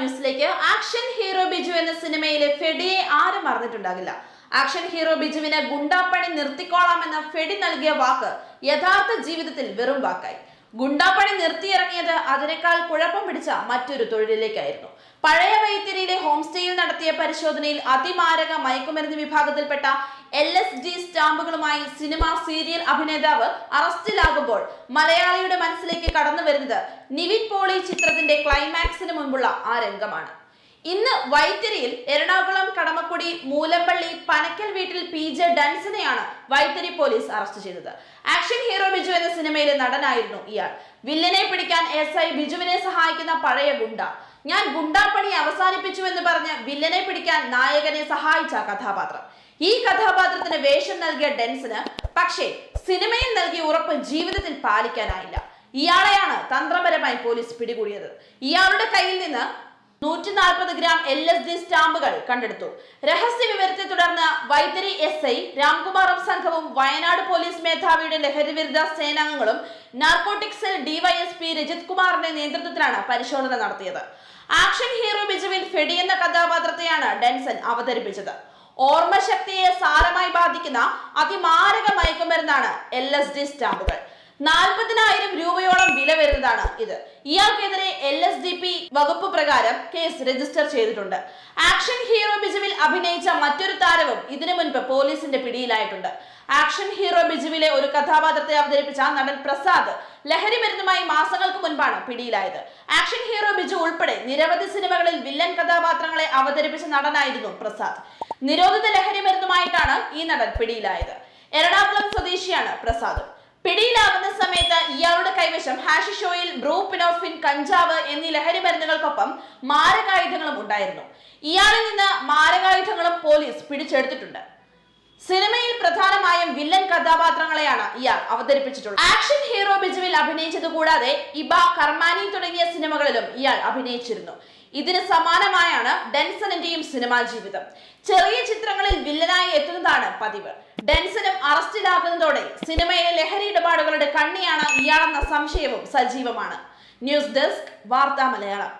ന്യൂസിലേക്ക്. Action hero Biju എന്ന സിനിമയിലെ ഫെഡിയെ ആരും മറന്നിട്ടുണ്ടാകില്ല. ആക്ഷൻ ഹീറോ ബിജുവിന് ഗുണ്ടാപ്പണി നിർത്തിക്കോളാമെന്ന ഫെഡി നൽകിയ വാക്ക് യഥാർത്ഥ ജീവിതത്തിൽ വെറും വാക്കായി. ഗുണ്ടാപ്പണി നിർത്തിയിറങ്ങിയത് അതിനേക്കാൾ കുഴപ്പം പിടിച്ച മറ്റൊരു തൊഴിലിലേക്കായിരുന്നു. പഴയ വൈത്തിരിയിലെ ഹോം സ്റ്റേയിൽ നടത്തിയ പരിശോധനയിൽ അതിമാരക മയക്കുമരുന്ന് വിഭാഗത്തിൽപ്പെട്ട എൽ എസ് ഡി സ്റ്റാമ്പുകളുമായി സിനിമ സീരിയൽ അഭിനേതാവ് അറസ്റ്റിലാകുമ്പോൾ മലയാളിയുടെ മനസ്സിലേക്ക് കടന്നു വരുന്നത് നിവിൻ പോളി ചിത്രത്തിന്റെ ക്ലൈമാക്സിന് മുൻപുള്ള ആ രംഗമാണ്. ഇന്ന് വൈത്തിരിയിൽ എറണാകുളം കടമക്കുടി മൂലമ്പള്ളി പനക്കൽ വീട്ടിൽ പി ജെ ഡൻസിനെയാണ് വൈത്തിരി പോലീസ് അറസ്റ്റ് ചെയ്തത്. ആക്ഷൻ ഹീറോ ബിജു എന്ന സിനിമയിലെ നടനായിരുന്നു ഇയാൾ. വില്ലനെ പിടിക്കാൻ എസ് ഐ ബിജുവിനെ സഹായിക്കുന്ന പഴയ ഗുണ്ട. ഞാൻ ഗുണ്ടാപ്പണി അവസാനിപ്പിച്ചു എന്ന് പറഞ്ഞ് വില്ലനെ പിടിക്കാൻ നായകനെ സഹായിച്ച കഥാപാത്രം. ഈ കഥാപാത്രത്തിന് വേഷം നൽകിയ ഡെൻസിന് പക്ഷേ സിനിമയിൽ നൽകിയ ഉറപ്പ് ജീവിതത്തിൽ പാലിക്കാനായില്ല. ഇയാളെയാണ് തന്ത്രപരമായി പോലീസ് പിടികൂടിയത്. ഇയാളുടെ കയ്യിൽ നിന്ന് നൂറ്റി നാൽപ്പത് ഗ്രാം എൽ എസ് ഡി സ്റ്റാമ്പുകൾ കണ്ടെടുത്തു. രഹസ്യ വിവരത്തെ തുടർന്ന് വൈത്തിരി എസ് ഐ രാംകുമാറും സംഘവും വയനാട് പോലീസ് മേധാവിയുടെ ലഹരിവിരുദ്ധ സേനാംഗങ്ങളും നാർക്കോട്ടിക് സെൽ ഡിവൈഎസ്പി രജിത് കുമാറിന്റെ നേതൃത്വത്തിലാണ് പരിശോധന നടത്തിയത്. ആക്ഷൻ ഹീറോ ബിജുവിൽ ഫെഡി എന്ന കഥാപാത്രത്തെയാണ് ഡെൻസൺ അവതരിപ്പിച്ചത്. ഓർമ്മശക്തിയെ സാരമായി ബാധിക്കുന്ന അതിമാരക മയക്കുമരുന്നാണ് എൽ എസ് ഡി സ്റ്റാമ്പുകൾ. നാൽപ്പതിനായിരം രൂപയോളം വില വരുന്നതാണ് ഇത്. ഇയാൾക്കെതിരെ എൽ എസ് ഡി പി വകുപ്പ് പ്രകാരം കേസ് രജിസ്റ്റർ ചെയ്തിട്ടുണ്ട്. ആക്ഷൻ ഹീറോ ബിജുവിൽ അഭിനയിച്ച മറ്റൊരു താരവും ഇതിനു മുൻപ് പോലീസിന്റെ പിടിയിലായിട്ടുണ്ട്. ആക്ഷൻ ഹീറോ ബിജുവിലെ ഒരു കഥാപാത്രത്തെ അവതരിപ്പിച്ച നടൻ പ്രസാദ് ലഹരി മരുന്നുമായി മാസങ്ങൾക്ക് മുൻപാണ് പിടിയിലായത്. ആക്ഷൻ ഹീറോ ബിജു ഉൾപ്പെടെ നിരവധി സിനിമകളിൽ വില്ലൻ കഥാപാത്രങ്ങളെ അവതരിപ്പിച്ച നടനായിരുന്നു പ്രസാദ്. നിരോധിത ലഹരി മരുന്നുമായിട്ടാണ് ഈ നടൻ പിടിയിലായത്. എറണാകുളം സ്വദേശിയാണ് പ്രസാദ്. പിടിയിലാകുന്ന സമയത്ത് ഹാഷിഷ് കൈവശം ഹാഷിഷോയിൽ ബ്രൂപിനോഫിൻ കഞ്ചാവ് എന്നീ ലഹരി മരുന്നുകൾക്കൊപ്പം മാരകായുധങ്ങളും ഉണ്ടായിരുന്നു. ഇയാളിൽ നിന്ന് മാരകായുധങ്ങളും പോലീസ് പിടിച്ചെടുത്തിട്ടുണ്ട്. സിനിമയിൽ പ്രധാനമായും വില്ലൻ കഥാപാത്രങ്ങളെയാണ് ഇയാൾ അവതരിപ്പിച്ചിട്ടുള്ളത്. ആക്ഷൻ ഹീറോ ബിജുവിൽ അഭിനയിച്ചത് കൂടാതെ ഇബ കർമാനി തുടങ്ങിയ സിനിമകളിലും ഇയാൾ അഭിനയിച്ചിരുന്നു. ഇതിന് സമാനമായാണ് ഡെൻസണിന്റെയും സിനിമാ ജീവിതം. ചെറിയ ചിത്രങ്ങളിൽ വില്ലനായി എത്തുന്നതാണ് പതിവ്. ഡെൻസനും അറസ്റ്റിലാകുന്നതോടെ സിനിമയിലെ ലഹരി ഇടപാടുകളുടെ കണ്ണിയാണ് ഇയാളെന്ന സംശയവും സജീവമാണ്. ന്യൂസ് ഡെസ്ക് വാർത്താ മലയാളം